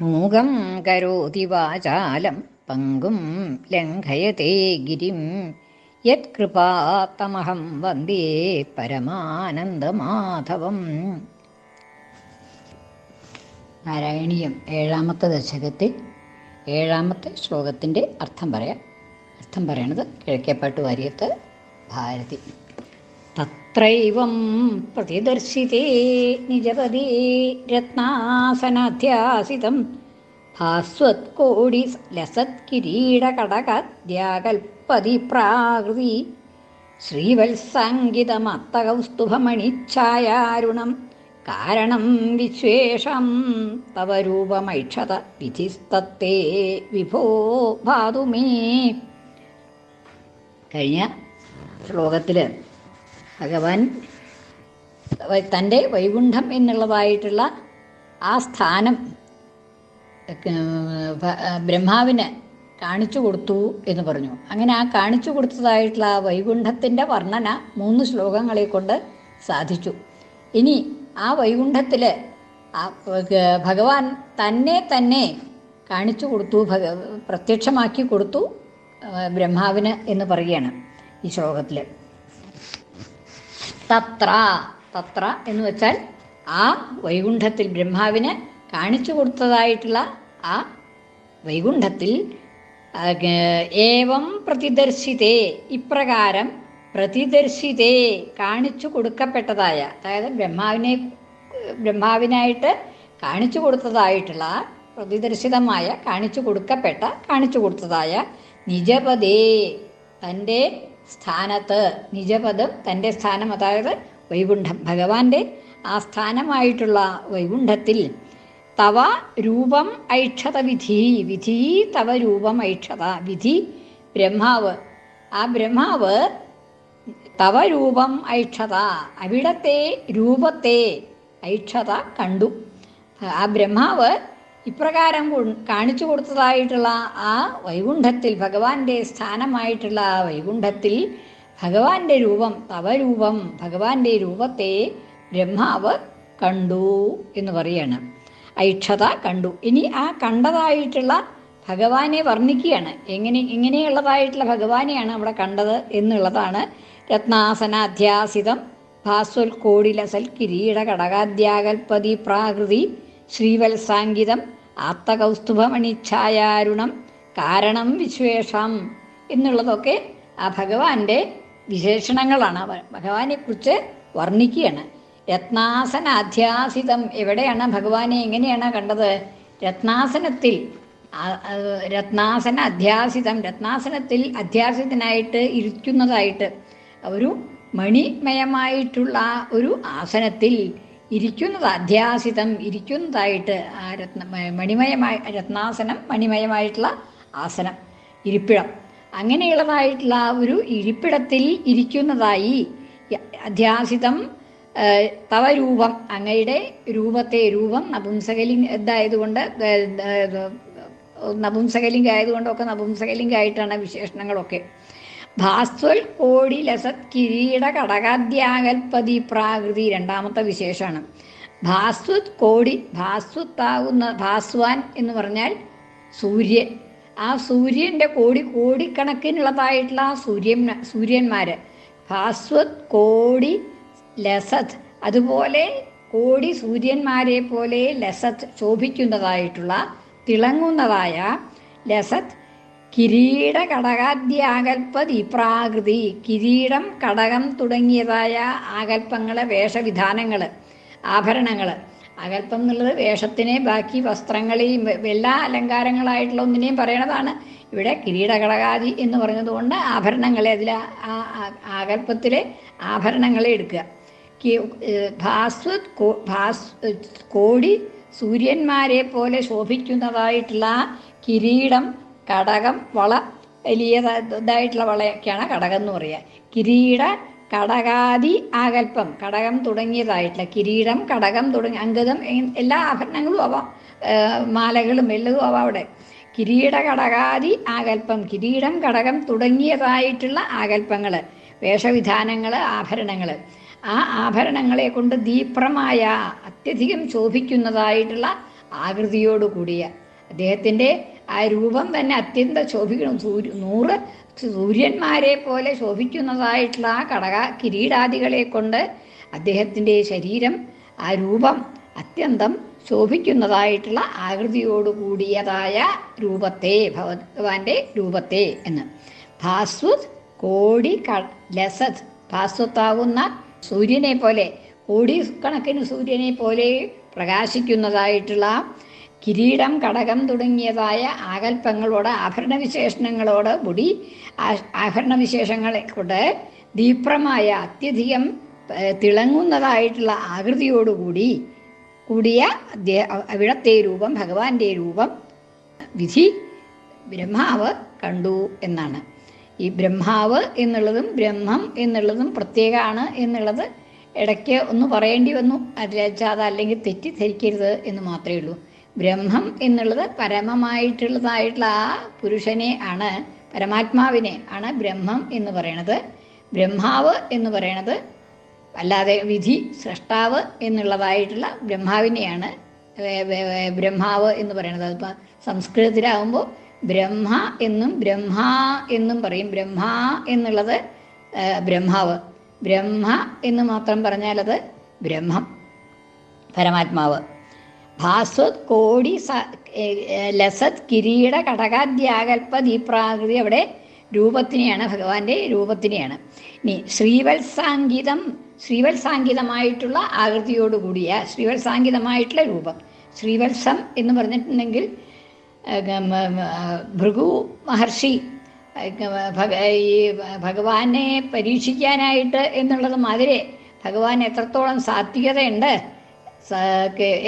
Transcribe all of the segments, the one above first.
മൂകം കരോതി വാചാലം പങ്കും ലംഘയത്തെ ഗിരിം. യത്കൃപാത്തമഹം വന്ദേ പരമാനന്ദമാധവം. നാരായണീയം ഏഴാമത്തെ ദശകത്തിൽ ഏഴാമത്തെ ശ്ലോകത്തിന്റെ അർത്ഥം പറയാം. അർത്ഥം പറയണത് കിഴക്കേപ്പാട്ട് വാര്യത്ത് ഭാരതി. തത്രൈവം പ്രതിദർശിതേ നിജപദേ രത്നാസനാധ്യാസിതം. ഭാസ്വത്കോടി ലസത്കിരീടകടകദ്യാകൽപ്പതി പ്രാകൃതി ശ്രീവത്സംഗിതമത്തകൗസ്തുഭമണിച്ഛായാരുണം. കാരണം വിശ്വേഷം തവ രൂപമൈക്ഷത വിധിസ്തത്തെ വിഭോ ഭാതുമേ. കഴിഞ്ഞ ശ്ലോകത്തിൽ ഭഗവാൻ തന്റെ വൈകുണ്ഠം എന്നുള്ളതായിട്ടുള്ള ആ സ്ഥാനം ബ്രഹ്മാവിന് കാണിച്ചു കൊടുത്തു എന്ന് പറഞ്ഞു. അങ്ങനെ ആ കാണിച്ചു കൊടുത്തതായിട്ടുള്ള ആ വൈകുണ്ഠത്തിന്റെ വർണന മൂന്ന് ശ്ലോകങ്ങളെ കൊണ്ട് സാധിച്ചു. ഇനി ആ വൈകുണ്ഠത്തിൽ ഭഗവാൻ തന്നെ തന്നെ കാണിച്ചു കൊടുത്തു ഭഗ പ്രത്യക്ഷമാക്കി കൊടുത്തു ബ്രഹ്മാവിന് എന്ന് പറയുകയാണ് ഈ ശ്ലോകത്തിൽ. തത്ര. തത്ര എന്ന് വെച്ചാൽ ആ വൈകുണ്ഠത്തിൽ ബ്രഹ്മാവിന് കാണിച്ചു കൊടുത്തതായിട്ടുള്ള ആ വൈകുണ്ഠത്തിൽ ഏവം പ്രതിദർശിതേ ഇപ്രകാരം പ്രതിദർശിതേ കാണിച്ചു കൊടുക്കപ്പെട്ടതായ അതായത് ബ്രഹ്മാവിനെ ബ്രഹ്മാവിനായിട്ട് കാണിച്ചു കൊടുത്തതായിട്ടുള്ള പ്രതിദർശിതമായ കാണിച്ചു കൊടുക്കപ്പെട്ട കാണിച്ചു കൊടുത്തതായ നിജപദേ. തന്റെ സ്ഥാനത്ത് നിജപദം തന്റെ സ്ഥാനം അതായത് വൈകുണ്ഠം. ഭഗവാന്റെ ആ സ്ഥാനമായിട്ടുള്ള വൈകുണ്ഠത്തിൽ തവ രൂപം ഐക്ഷത വിധി വിധി തവ രൂപം ഐക്ഷത വിധി ബ്രഹ്മാവ്. ആ ബ്രഹ്മാവ് തവ രൂപം ഐക്ഷത അവിടത്തെ രൂപത്തെ ഐക്ഷത കണ്ടു. ആ ബ്രഹ്മാവ് ഇപ്രകാരം കാണിച്ചു കൊടുത്തതായിട്ടുള്ള ആ വൈകുണ്ഠത്തിൽ ഭഗവാന്റെ സ്ഥാനമായിട്ടുള്ള ആ വൈകുണ്ഠത്തിൽ ഭഗവാന്റെ രൂപം തവരൂപം ഭഗവാന്റെ രൂപത്തെ ബ്രഹ്മാവ് കണ്ടു എന്ന് പറയാണ്. ഐക്ഷത കണ്ടു. ഇനി ആ കണ്ടതായിട്ടുള്ള ഭഗവാനെ വർണിക്കുകയാണ്. എങ്ങനെ ഇങ്ങനെയുള്ളതായിട്ടുള്ള ഭഗവാനെയാണ് അവിടെ കണ്ടത് എന്നുള്ളതാണ് രത്നാസനാധ്യാസിതം ഭാസ്വൽ കോടിലസൽ കിരീട കടകാദ്യാകൽപതി പ്രാകൃതി ശ്രീവത്സാങ്കിതം ആത്തകൗസ്തുഭമണിച്ഛായാരുണം കാരണം വിശേഷം എന്നുള്ളതൊക്കെ ആ ഭഗവാന്റെ വിശേഷണങ്ങളാണ്. ഭഗവാനെ കുറിച്ച് വർണിക്കുകയാണ്. രത്നാസനാധ്യാസിതം എവിടെയാണ്? ഭഗവാനെ എങ്ങനെയാണ് കണ്ടത്? രത്നാസനത്തിൽ രത്നാസന അധ്യാസിതം രത്നാസനത്തിൽ അധ്യാസിതനായിട്ട് ഇരിക്കുന്നതായിട്ട് ഒരു മണിമയമായിട്ടുള്ള ഒരു ആസനത്തിൽ ഇരിക്കുന്നത് അധ്യാസിതം ഇരിക്കുന്നതായിട്ട് ആ രത്ന മണിമയമായ രത്നാസനം മണിമയമായിട്ടുള്ള ആസനം ഇരിപ്പിടം. അങ്ങനെയുള്ളതായിട്ടുള്ള ഒരു ഇരിപ്പിടത്തിൽ ഇരിക്കുന്നതായി അധ്യാസിതം തവ രൂപം അങ്ങയുടെ രൂപത്തെ രൂപം നപുംസകലിംഗ ഇതായതുകൊണ്ട് നപുംസകലിംഗ ആയതുകൊണ്ടൊക്കെ നപുംസകലിംഗായിട്ടാണ് വിശേഷണങ്ങളൊക്കെ. ഭാസ്വൽ കോടി ലസത് കിരീട കടകാദ്യാകൽപതി പ്രാകൃതി രണ്ടാമത്തെ വിശേഷമാണ് ഭാസ്വത് കോടി ഭാസ്വത്താകുന്ന ഭാസ്വാൻ എന്ന് പറഞ്ഞാൽ സൂര്യൻ. ആ സൂര്യന്റെ കോടി കോടിക്കണക്കിനുള്ളതായിട്ടുള്ള ആ സൂര്യൻ സൂര്യന്മാർ ഭാസ്വത് കോടി ലസത്. അതുപോലെ കോടി സൂര്യന്മാരെ പോലെ ലസത് ശോഭിക്കുന്നതായിട്ടുള്ള തിളങ്ങുന്നതായ ലസത് കിരീട കടകാദ്യാകൽപ്പതി പ്രാകൃതി. കിരീടം കടകം തുടങ്ങിയതായ ആകൽപ്പങ്ങളെ വേഷവിധാനങ്ങൾ ആഭരണങ്ങൾ അകൽപ്പം എന്നുള്ളത് വേഷത്തിനെ ബാക്കി വസ്ത്രങ്ങളെയും എല്ലാ അലങ്കാരങ്ങളായിട്ടുള്ള ഒന്നിനെയും പറയണതാണ്. ഇവിടെ കിരീട എന്ന് പറഞ്ഞതുകൊണ്ട് ആഭരണങ്ങളെ അതിൽ ആകൽപ്പത്തിലെ ആഭരണങ്ങളെ എടുക്കുക. ഭാസ്വത് ഭാസ് കോടി സൂര്യന്മാരെ പോലെ ശോഭിക്കുന്നതായിട്ടുള്ള കിരീടം കടകം വള വലിയ ഇതായിട്ടുള്ള വളയൊക്കെയാണ് കടകം എന്ന് പറയുക കിരീട കടകാദി ആകൽപ്പം. കടകം തുടങ്ങിയതായിട്ടുള്ള കിരീടം കടകം തുടങ്ങി അങ്കതം എല്ലാ ആഭരണങ്ങളും അവ മാലകളും എല്ലതും ആവാം അവിടെ. കിരീട കടകാദി ആകൽപ്പം. കിരീടം കടകം തുടങ്ങിയതായിട്ടുള്ള ആകൽപ്പങ്ങൾ വേഷവിധാനങ്ങൾ ആഭരണങ്ങൾ ആ ആഭരണങ്ങളെ കൊണ്ട് ദീപ്രമായ അത്യധികം ശോഭിക്കുന്നതായിട്ടുള്ള ആകൃതിയോടുകൂടിയ അദ്ദേഹത്തിന്റെ ആ രൂപം തന്നെ അത്യന്തം ശോഭിക്കണം. സൂര്യ നൂറ് സൂര്യന്മാരെ പോലെ ശോഭിക്കുന്നതായിട്ടുള്ള ആ കടക കിരീടാദികളെ കൊണ്ട് അദ്ദേഹത്തിന്റെ ശരീരം ആ രൂപം അത്യന്തം ശോഭിക്കുന്നതായിട്ടുള്ള ആകൃതിയോട് കൂടിയതായ രൂപത്തെ ഭഗവാന്റെ രൂപത്തെ എന്ന്. ഭാസ്വത് കോടി ക ലസത് ഭാസ്വത്താവുന്ന സൂര്യനെ പോലെ കോടി കണക്കിന് സൂര്യനെ പോലെ പ്രകാശിക്കുന്നതായിട്ടുള്ള കിരീടം കടകം തുടങ്ങിയതായ ആകൽപ്പങ്ങളോട് ആഭരണവിശേഷണങ്ങളോട് കൂടി ആഭരണവിശേഷങ്ങളെ കൊണ്ട് ദീപ്രമായ അത്യധികം തിളങ്ങുന്നതായിട്ടുള്ള ആകൃതിയോടുകൂടി കൂടിയ അവിടത്തെ രൂപം ഭഗവാന്റെ രൂപം വിധി ബ്രഹ്മാവ് കണ്ടു എന്നാണ്. ഈ ബ്രഹ്മാവ് എന്നുള്ളതും ബ്രഹ്മം എന്നുള്ളതും പ്രത്യേകമാണ് എന്നുള്ളത് ഇടയ്ക്ക് ഒന്ന് പറയേണ്ടി വന്നു. അതല്ലെങ്കിൽ തെറ്റിദ്ധരിക്കരുത് എന്ന് മാത്രമേ ഉള്ളൂ. ബ്രഹ്മം എന്നുള്ളത് പരമമായിട്ടുള്ളതായിട്ടുള്ള ആ പുരുഷനെ ആണ് പരമാത്മാവിനെ ആണ് ബ്രഹ്മം എന്ന് പറയണത്. ബ്രഹ്മാവ് എന്ന് പറയണത് അല്ലാതെ വിധി സൃഷ്ടാവ് എന്നുള്ളതായിട്ടുള്ള ബ്രഹ്മാവിനെയാണ് ബ്രഹ്മാവ് എന്ന് പറയണത്. അതിപ്പോൾ സംസ്കൃതത്തിലാവുമ്പോൾ ബ്രഹ്മ എന്നും ബ്രഹ്മ എന്നും പറയും. ബ്രഹ്മ എന്നുള്ളത് ബ്രഹ്മാവ്. ബ്രഹ്മ എന്ന് മാത്രം പറഞ്ഞാലത് ബ്രഹ്മം പരമാത്മാവ്. ഭാസ്വത് കോടി ലസത് കിരീട കടകാദ്യാകൽപ്പ ദീപ്രാകൃതി അവിടെ രൂപത്തിനെയാണ് ഭഗവാന്റെ രൂപത്തിനെയാണ്. ഇനി ശ്രീവത്സാങ്കിതം ശ്രീവത്സാങ്കിതമായിട്ടുള്ള ആകൃതിയോടുകൂടിയ ശ്രീവത്സാങ്കിതമായിട്ടുള്ള രൂപം. ശ്രീവത്സം എന്ന് പറഞ്ഞിട്ടുണ്ടെങ്കിൽ ഭൃഗു മഹർഷി ഈ ഭഗവാനെ പരീക്ഷിക്കാനായിട്ട് എന്നുള്ളത് മാതിരെ ഭഗവാൻ എത്രത്തോളം സാത്വികതയുണ്ട്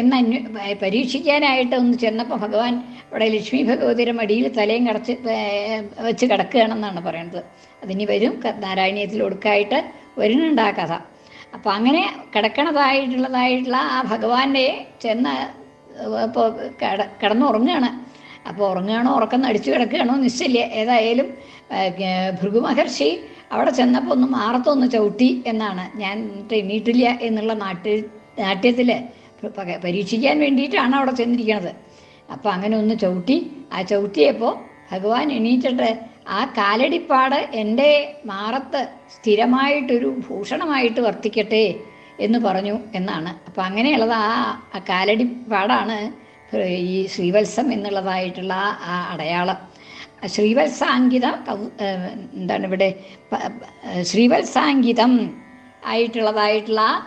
എന്ന് അന്വ പരീക്ഷിക്കാനായിട്ട് ഒന്ന് ചെന്നപ്പോൾ ഭഗവാൻ അവിടെ ലക്ഷ്മി ഭഗവതിയുടെ മടിയിൽ തലയും കടച്ച് വെച്ച് കിടക്കുകയാണെന്നാണ് പറയുന്നത്. അതിനി വരും നാരായണീയത്തിൽ ഒടുക്കായിട്ട് വരുന്നുണ്ട് ആ കഥ. അപ്പം അങ്ങനെ കിടക്കണതായിട്ടുള്ളതായിട്ടുള്ള ആ ഭഗവാന്റെ ചെന്ന് ഇപ്പോൾ കിട കിടന്നുറങ്ങുകയാണ് അപ്പോൾ ഉറങ്ങുകയാണോ ഉറക്കം നടിച്ചു കിടക്കുകയാണോ നിശ്ചയില്ല. ഏതായാലും ഭൃഗു മഹർഷി അവിടെ ചെന്നപ്പോൾ ഒന്ന് മാറത്തൊന്ന് ചവിട്ടി എന്നാണ്. ഞാൻ എന്നിട്ട് എണ്ണീട്ടില്ല എന്നുള്ള നാട്ടിൽ നാട്യത്തിൽ പരീക്ഷിക്കാൻ വേണ്ടിയിട്ടാണ് അവിടെ ചെന്നിരിക്കുന്നത് അപ്പോൾ അങ്ങനെ ഒന്ന് ചവിട്ടി. ആ ചവിട്ടിയപ്പോൾ ഭഗവാൻ എണീറ്റിട്ട് ആ കാലടിപ്പാട് എന്റെ മാറത്ത് സ്ഥിരമായിട്ടൊരു ഭൂഷണമായിട്ട് വർത്തിക്കട്ടെ എന്ന് പറഞ്ഞു എന്നാണ്. അപ്പം അങ്ങനെയുള്ളത് ആ കാലടിപ്പാടാണ് ഈ ശ്രീവത്സം എന്നുള്ളതായിട്ടുള്ള ആ- അടയാളം. ശ്രീവത്സാങ്കിതം എന്താണ് ഇവിടെ? ശ്രീവത്സാങ്കിതം ആയിട്ടുള്ളതായിട്ടുള്ള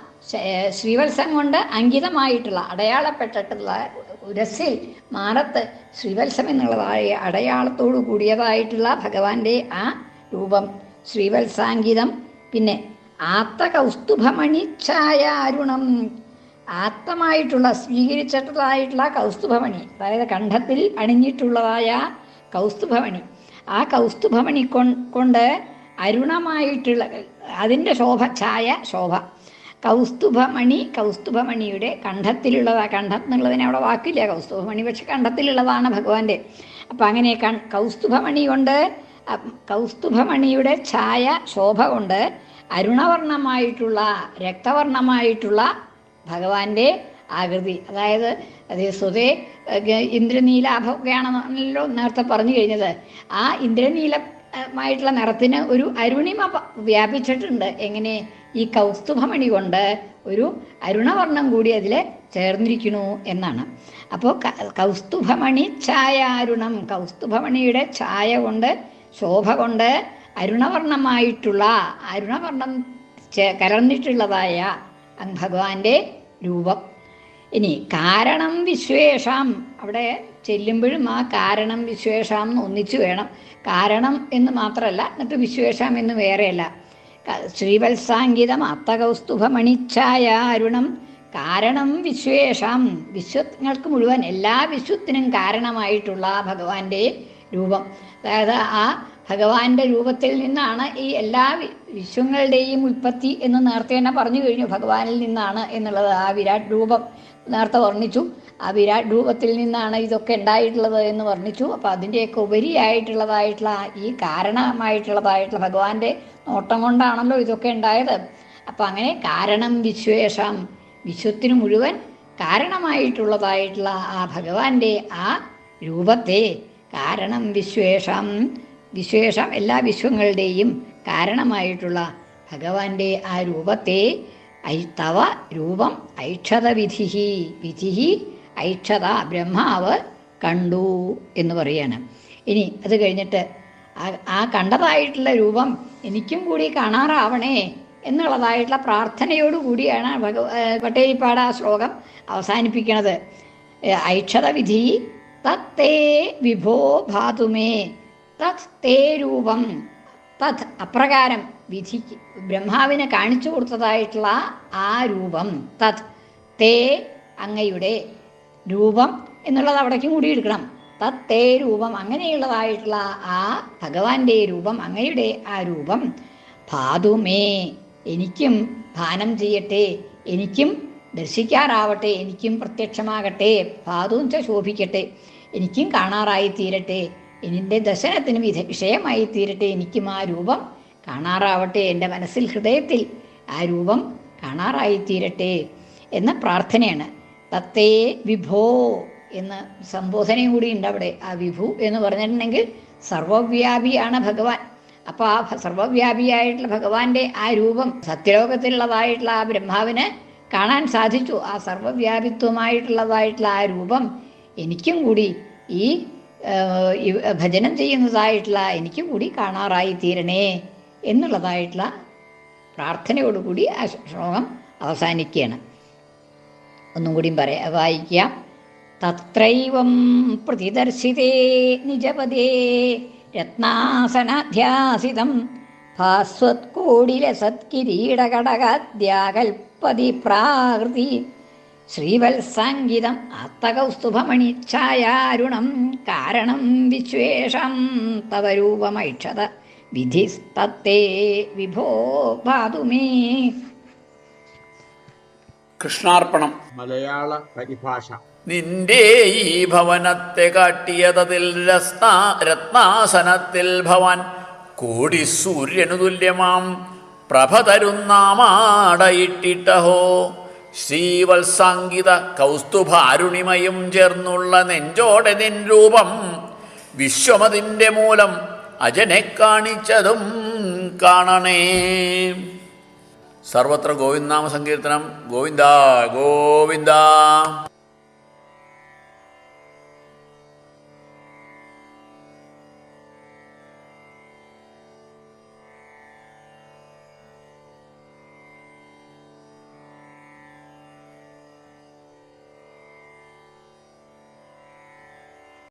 ശ്രീവത്സം കൊണ്ട് അങ്കിതമായിട്ടുള്ള അടയാളപ്പെട്ടിട്ടുള്ള ഉരസിൽ മാറത്ത് ശ്രീവത്സം എന്നുള്ളതായ അടയാളത്തോടു കൂടിയതായിട്ടുള്ള ഭഗവാന്റെ ആ രൂപം. ശ്രീവത്സാങ്കിതം. പിന്നെ ആത്ത കൗസ്തുഭമണി ഛായാരുണം. ആത്തമായിട്ടുള്ള സ്വീകരിച്ചിട്ടുള്ളതായിട്ടുള്ള കൗസ്തുഭമണി അതായത് കണ്ഠത്തിൽ അണിഞ്ഞിട്ടുള്ളതായ കൗസ്തുഭമണി. ആ കൗസ്തുഭമണി കൊണ്ട് അരുണമായിട്ടുള്ള അതിന്റെ ശോഭ ഛായ ശോഭ. കൗസ്തുഭമണി കൗസ്തുഭമണിയുടെ കണ്ഠത്തിലുള്ളതാ. കണ്ഠം എന്നുള്ളതിന് അവിടെ വാക്കില്ല. കൗസ്തുഭമണി പക്ഷെ കണ്ഠത്തിലുള്ളതാണ് ഭഗവാന്റെ. അപ്പം അങ്ങനെ കൺ കൗസ്തുഭമണി കൊണ്ട് കൗസ്തുഭമണിയുടെ ഛായ ശോഭ കൊണ്ട് അരുണവർണമായിട്ടുള്ള രക്തവർണമായിട്ടുള്ള ഭഗവാന്റെ ആകൃതി. അതായത് അതേ സ്വതേ ഇന്ദ്രനീലാഭമൊക്കെയാണെന്നല്ലോ നേരത്തെ പറഞ്ഞു കഴിഞ്ഞത്. ആ ഇന്ദ്രനീലമായിട്ടുള്ള നിറത്തിന് ഒരു അരുണിമ വ്യാപിച്ചിട്ടുണ്ട്. എങ്ങനെ? ഈ കൗസ്തുഭമണി കൊണ്ട് ഒരു അരുണവർണം കൂടി അതിൽ ചേർന്നിരിക്കുന്നു എന്നാണ്. അപ്പോൾ കൗസ്തുഭമണി ഛായ അരുണം കൗസ്തുഭമണിയുടെ ഛായ കൊണ്ട് ശോഭ കൊണ്ട് അരുണവർണമായിട്ടുള്ള അരുണവർണം കലർന്നിട്ടുള്ളതായ ഭഗവാന്റെ രൂപം. ഇനി കാരണം വിശ്വേഷാം. അവിടെ ചെല്ലുമ്പോഴും ആ കാരണം വിശ്വേഷാം ഒന്നിച്ചു വേണം. കാരണം എന്ന് മാത്രമല്ല എന്നിട്ട് വിശ്വേഷാം എന്ന് വേറെയല്ല. ശ്രീവത്സാങ്കിതം അത്തകൗസ്തുഭമണിച്ഛായ അരുണം കാരണം വിശ്വേഷാം. വിശ്വങ്ങൾക്ക് മുഴുവൻ എല്ലാ വിശ്വത്തിനും കാരണമായിട്ടുള്ള ഭഗവാന്റെ രൂപം. അതായത് ആ ഭഗവാന്റെ രൂപത്തിൽ നിന്നാണ് ഈ എല്ലാ വിശ്വങ്ങളുടെയും ഉൽപ്പത്തി എന്ന് നേരത്തെ തന്നെ പറഞ്ഞു കഴിഞ്ഞു. ഭഗവാനിൽ നിന്നാണ് എന്നുള്ളത് ആ വിരാട് രൂപം. നേരത്തെ വർണിച്ചു. ആ വിരാട് രൂപത്തിൽ നിന്നാണ് ഇതൊക്കെ ഉണ്ടായിട്ടുള്ളത് എന്ന് വർണിച്ചു. അപ്പോൾ അതിന്റെയൊക്കെ ഉപരിയായിട്ടുള്ളതായിട്ടുള്ള ഈ കാരണമായിട്ടുള്ളതായിട്ടുള്ള ഭഗവാന്റെ നോട്ടം കൊണ്ടാണല്ലോ ഇതൊക്കെ ഉണ്ടായത്. അപ്പം അങ്ങനെ കാരണം വിശ്വേഷം വിശ്വത്തിന് മുഴുവൻ കാരണമായിട്ടുള്ളതായിട്ടുള്ള ആ ഭഗവാന്റെ ആ രൂപത്തെ കാരണം വിശ്വേഷം വിശ്വേഷം എല്ലാ വിശ്വങ്ങളുടെയും കാരണമായിട്ടുള്ള ഭഗവാന്റെ ആ രൂപത്തെ ഐ തവ രൂപം ഐക്ഷത വിധി ഐക്ഷത ബ്രഹ്മാവ് കണ്ടു എന്ന് പറയാണ്. ഇനി അത് കഴിഞ്ഞിട്ട് ആ- കണ്ടതായിട്ടുള്ള രൂപം എനിക്കും കൂടി കാണാറാവണേ എന്നുള്ളതായിട്ടുള്ള പ്രാർത്ഥനയോടുകൂടിയാണ് ഭഗവ പട്ടേരിപ്പാട് ആ ശ്ലോകം അവസാനിപ്പിക്കുന്നത് ഏഹ് ഐക്ഷത വിധി തത്തേ വിഭോ ഭാതുമേ തത് തേ രൂപം തത് അപ്രകാരം വിധിക്ക് ബ്രഹ്മാവിനെ കാണിച്ചു കൊടുത്തതായിട്ടുള്ള ആ രൂപം. തത് തേ അങ്ങയുടെ രൂപം എന്നുള്ളത് അവിടേക്കും കൂടി എടുക്കണം. തത് തേ രൂപം അങ്ങനെയുള്ളതായിട്ടുള്ള ആ ഭഗവാന്റെ രൂപം അങ്ങയുടെ ആ രൂപം. ഭാതുമേ എനിക്കും ഭാനം ചെയ്യട്ടെ എനിക്കും ദർശിക്കാറാവട്ടെ എനിക്കും പ്രത്യക്ഷമാകട്ടെ ഭാതും ശോഭിക്കട്ടെ എനിക്കും കാണാറായി തീരട്ടെ എന്റെ ദർശനത്തിന് വിധ വിഷയമായി തീരട്ടെ എനിക്കും ആ രൂപം കാണാറാവട്ടെ എന്റെ മനസ്സിൽ ഹൃദയത്തിൽ. ആ രൂപം കാണാറായി തീരട്ടെ എന്ന പ്രാർത്ഥനയാണ്. തത്തേ വിഭോ എന്ന് സംബോധനയും കൂടി ഉണ്ട് അവിടെ. ആ വിഭു എന്ന് പറഞ്ഞിട്ടുണ്ടെങ്കിൽ സർവവ്യാപിയാണ് ഭഗവാൻ. അപ്പോൾ ആ സർവവ്യാപിയായിട്ടുള്ള ഭഗവാന്റെ ആ രൂപം സത്യലോകത്തിലുള്ളതായിട്ടുള്ള ആ ബ്രഹ്മാവിന് കാണാൻ സാധിച്ചു. ആ സർവവ്യാപിത്വമായിട്ടുള്ളതായിട്ടുള്ള ആ രൂപം എനിക്കും കൂടി ഈ ഭജനം ചെയ്യുന്നതായിട്ടുള്ള എനിക്ക് കൂടി കാണാറായി തീരണേ എന്നുള്ളതായിട്ടുള്ള പ്രാർത്ഥനയോടുകൂടി ആ ശ്ലോകം അവസാനിക്കുകയാണ്. ഒന്നും കൂടിയും പറയാം വായിക്കാം. തത്രൈവം പ്രതിദർശിതേ നിജപദേ രത്നാസനാധ്യാസിതം സത്കിരീടകടകാദ്യാകൽപ്പതി പ്രാകൃതി ശ്രീവത്സാംഗിതം അത്തകൗസ്തുഭമണി ഛായാരുണം കാരണം വിശ്വേഷം തവ രൂപമൈക്ഷത വിധിസ്തത്തേ വിഭോ ഭാതുമേ കൃഷ്ണാർപ്പണം. മലയാള പരിഭാഷ. നിന്റെ ഈ ഭവനത്തെ കാട്ടിയതതിൽ രത്നാസനത്തിൽ ഭവൻ കോടി സൂര്യനു തുല്യമാം പ്രഭ തരുന്നാമാടയിട്ടിട്ടഹോ ശ്രീവത്സാംഗിത കൗസ്തുഭാരുണിമയും ചേർന്നുള്ള നെഞ്ചോടെ നിൻ രൂപം വിശ്വമതിന്റെ മൂലം അജനെ കാണിച്ചതും കാണണേ. സർവത്ര ഗോവിന്ദനാമ സങ്കീർത്തനം ഗോവിന്ദ ഗോവിന്ദ.